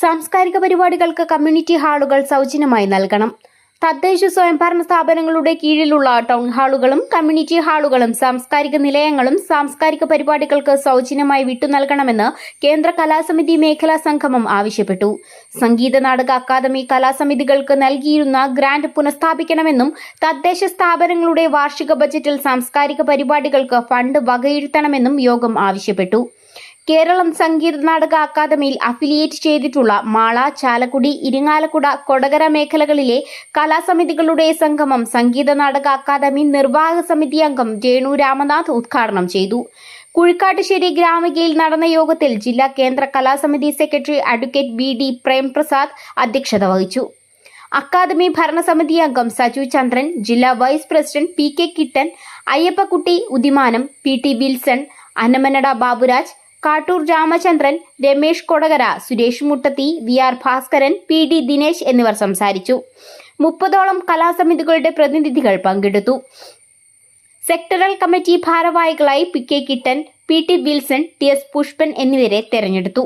സാംസ്കാരിക പരിപാടികൾക്ക് കമ്മ്യൂണിറ്റി ഹാളുകൾ സൗജന്യമായി നൽകണം. തദ്ദേശ സ്വയംഭരണ സ്ഥാപനങ്ങളുടെ കീഴിലുള്ള ടൗൺ ഹാളുകളും കമ്മ്യൂണിറ്റി ഹാളുകളും സാംസ്കാരിക നിലയങ്ങളും സാംസ്കാരിക പരിപാടികൾക്ക് സൗജന്യമായി വിട്ടു നൽകണമെന്ന് കേന്ദ്ര കലാസമിതി മേഖലാ സംഗമം ആവശ്യപ്പെട്ടു. സംഗീത നാടക അക്കാദമി കലാസമിതികൾക്ക് നൽകിയിരുന്ന ഗ്രാന്റ് പുനഃസ്ഥാപിക്കണമെന്നും തദ്ദേശ സ്ഥാപനങ്ങളുടെ വാർഷിക ബജറ്റിൽ സാംസ്കാരിക പരിപാടികൾക്ക് ഫണ്ട് വകയിരുത്തണമെന്നും യോഗം ആവശ്യപ്പെട്ടു. കേരളം സംഗീത നാടക അക്കാദമിയിൽ അഫിലിയേറ്റ് ചെയ്തിട്ടുള്ള മാള ചാലക്കുടി ഇരിങ്ങാലക്കുട കൊടകര മേഖലകളിലെ കലാസമിതികളുടെ സംഗമം സംഗീത നാടക അക്കാദമി നിർവാഹക സമിതി അംഗം രേണു രാമനാഥ് ഉദ്ഘാടനം ചെയ്തു. കുഴിക്കാട്ടുശ്ശേരി ഗ്രാമികയിൽ നടന്ന യോഗത്തിൽ ജില്ലാ കേന്ദ്ര കലാസമിതി secretary advocate B D Premprasad അധ്യക്ഷത വഹിച്ചു. അക്കാദമി ഭരണസമിതി അംഗം സജു ചന്ദ്രൻ ജില്ലാ vice president P K Kittan Ayyappakutty Udimanam P T Wilson Annamanada Baburaj Kattoor Ramachandran Ramesh Kodakara Suresh Muttathi V R Bhaskaran P D Dinesh എന്നിവർ സംസാരിച്ചു. മുപ്പതോളം കലാസമിതികളുടെ പ്രതിനിധികൾ പങ്കെടുത്തു. സെക്ടറൽ കമ്മിറ്റി ഭാരവാഹികളായി P K Kittan P T Wilson T S Pushpan എന്നിവരെ തെരഞ്ഞെടുത്തു.